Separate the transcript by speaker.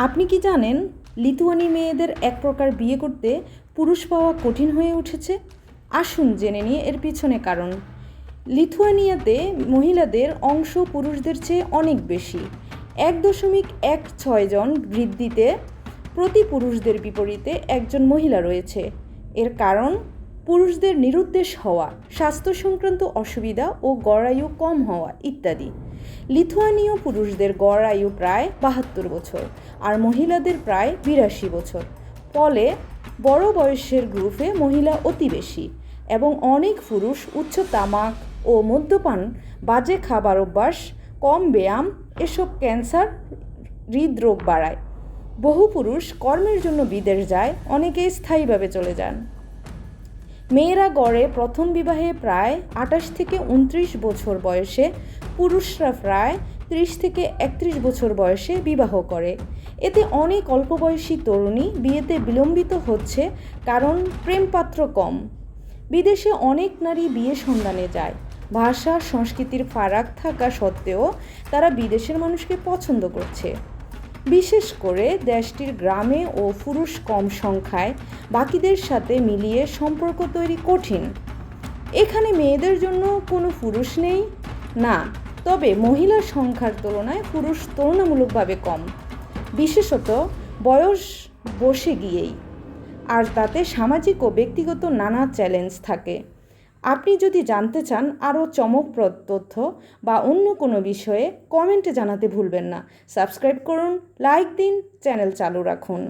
Speaker 1: আপনি কি জানেন, লিথুয়ানি মেয়েদের এক প্রকার বিয়ে করতে পুরুষ পাওয়া কঠিন হয়ে উঠেছে? আসুন জেনে নিয়ে এর পিছনে কারণ। লিথুয়ানিয়াতে মহিলাদের অংশ পুরুষদের চেয়ে অনেক বেশি। এক দশমিক এক ছয় জন বৃদ্ধিতে প্রতি পুরুষদের বিপরীতে একজন মহিলা রয়েছে। এর কারণ, পুরুষদের নিরুদ্দেশ হওয়া, স্বাস্থ্য সংক্রান্ত অসুবিধা ও গড় আয়ু কম হওয়া ইত্যাদি। লিথুয়ানীয় পুরুষদের গড় আয়ু প্রায় বাহাত্তর বছর। আর মহিলাদের প্রায় বিরাশি বছর। ফলে বড় বয়সের গ্রুপে মহিলা অতি বেশি এবং অনেক পুরুষ উচ্চ তামাক ও মদ্যপান, বাজে খাবার অভ্যাস, কম ব্যায়াম, এসব ক্যান্সার হৃদরোগ বাড়ায়। বহু পুরুষ কর্মের জন্য বিদেশ যায়, অনেকেই স্থায়ীভাবে চলে যান। মেয়েরা গড়ে প্রথম বিবাহে প্রায় আঠাশ থেকে উনত্রিশ বছর বয়সে, পুরুষরা প্রায় ত্রিশ থেকে একত্রিশ বছর বয়সে বিবাহ করে। এতে অনেক অল্প বয়সী তরুণী বিয়েতে বিলম্বিত হচ্ছে কারণ প্রেমপাত্র কম। বিদেশে অনেক নারী বিয়ে সন্ধানে যায়। ভাষা, সংস্কৃতির ফারাক থাকা সত্ত্বেও তারা বিদেশের মানুষকে পছন্দ করছে। বিশেষ করে দেশটির গ্রামে ও পুরুষ কম সংখ্যায় বাকিদের সাথে মিলিয়ে সম্পর্ক তৈরি কঠিন। এখানে মেয়েদের জন্য কোনো পুরুষ নেই? না, তবে মহিলা সংখ্যার তুলনায় পুরুষ তুলনামূলকভাবে কম। বিশেষত বয়স বসে গিয়েই। আর তাতে সামাজিক ও ব্যক্তিগত নানা চ্যালেঞ্জ থাকে। আপনি যদি জানতে চান আরও চমকপ্রদ তথ্য বা অন্য কোনো বিষয়ে কমেন্টে জানাতে ভুলবেন না। সাবস্ক্রাইব করুন লাইক দিন চ্যানেল চালু রাখুন।